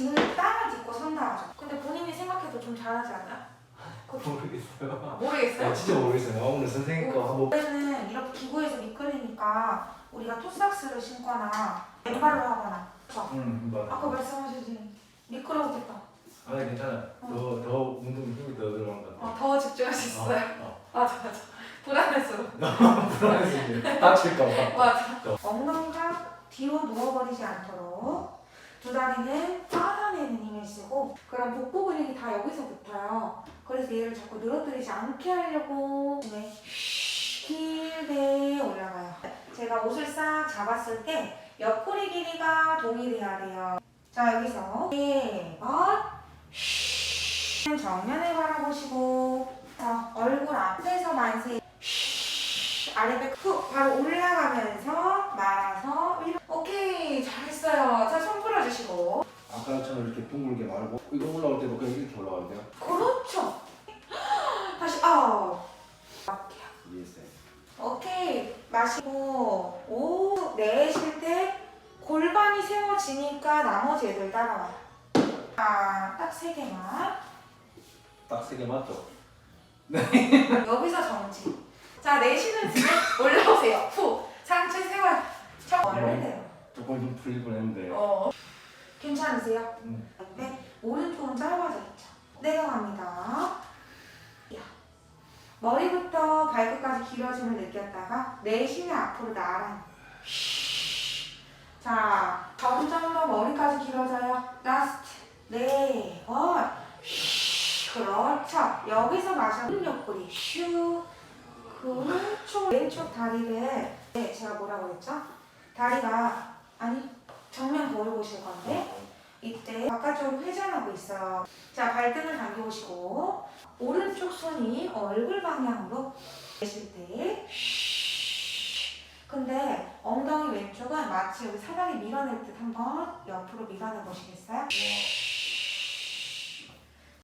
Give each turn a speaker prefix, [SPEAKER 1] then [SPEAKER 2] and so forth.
[SPEAKER 1] 등을 땅을 딛고 선다 하죠. 근데 본인이 생각해도 좀 잘하지 않아요?
[SPEAKER 2] 모르겠어요.
[SPEAKER 1] 모르겠어요?
[SPEAKER 2] 아, 진짜 모르겠어요. 오늘 선생님 거 한번
[SPEAKER 1] 원래는 이렇게 기구에서 미끌리니까 우리가 토삭스를 신거나 왼발로 하거나 그쵸?
[SPEAKER 2] 음, 맞아.
[SPEAKER 1] 아까 말씀하셨지 미끄러우겠다
[SPEAKER 2] 아, 괜찮아요. 더, 더 운동 힘이 더 들어간 것 같아요.
[SPEAKER 1] 어, 더 집중할 수 있어요
[SPEAKER 2] 어,
[SPEAKER 1] 맞아 맞아 불안해서
[SPEAKER 2] 어. 불안해서 다칠까봐.
[SPEAKER 1] 맞아 엉덩이가 뒤로 누워버리지 않도록 두 다리는 힘을 쓰고 그럼 복부 근육이 다 여기서 붙어요. 그래서 얘를 자꾸 늘어뜨리지 않게 하려고. 네. 길게 올라가요. 제가 옷을 싹 잡았을 때 옆구리 길이가 동일해야 돼요. 자 여기서 네번. 정면을 바라보시고. 자, 얼굴 앞에서 만세. 아래배 훅 바로 올라가면서 위로 오케이 잘했어요 자 손 풀어주시고
[SPEAKER 2] 아까처럼 이렇게 둥글게 말고 이거 올라올 때도 그냥 이렇게 올라가야 돼요.
[SPEAKER 1] 그렇죠. 다시 아우
[SPEAKER 2] 이해했어요.
[SPEAKER 1] 오케이. 마시고 오 내쉴 때 골반이 세워지니까 나머지 애들 따라와요. 자딱 세 개만.
[SPEAKER 2] 딱 세 개 맞죠?
[SPEAKER 1] 여기서 정지. 자 내쉬는 뒤에 올라오세요. 후. 상체 세워요. 저 원래대로
[SPEAKER 2] 조금 좀 풀릴 뻔했는데.
[SPEAKER 1] 어 괜찮으세요?
[SPEAKER 2] 음.
[SPEAKER 1] 네, 오른쪽은 짧아져 있죠. 내려갑니다. 야. 머리부터 발끝까지 길어짐을 느꼈다가 내쉬면 앞으로 나란히. 자, 점점 더 머리까지 길어져요. 라스트. 네, 번. 그렇죠. 여기서 마셔. 옆구리. 슈. 그렇죠. 왼쪽 다리를. 네, 제가 뭐라고 했죠? 다리가, 아니, 정면 거울 보실 건데, 이때 바깥쪽으로 회전하고 있어요. 자, 발등을 당겨보시고 오른쪽 손이 얼굴 방향으로 내쉴 때 근데 엉덩이 왼쪽은 마치 여기 사다리 밀어낼 듯 한번 옆으로 밀어내 보시겠어요?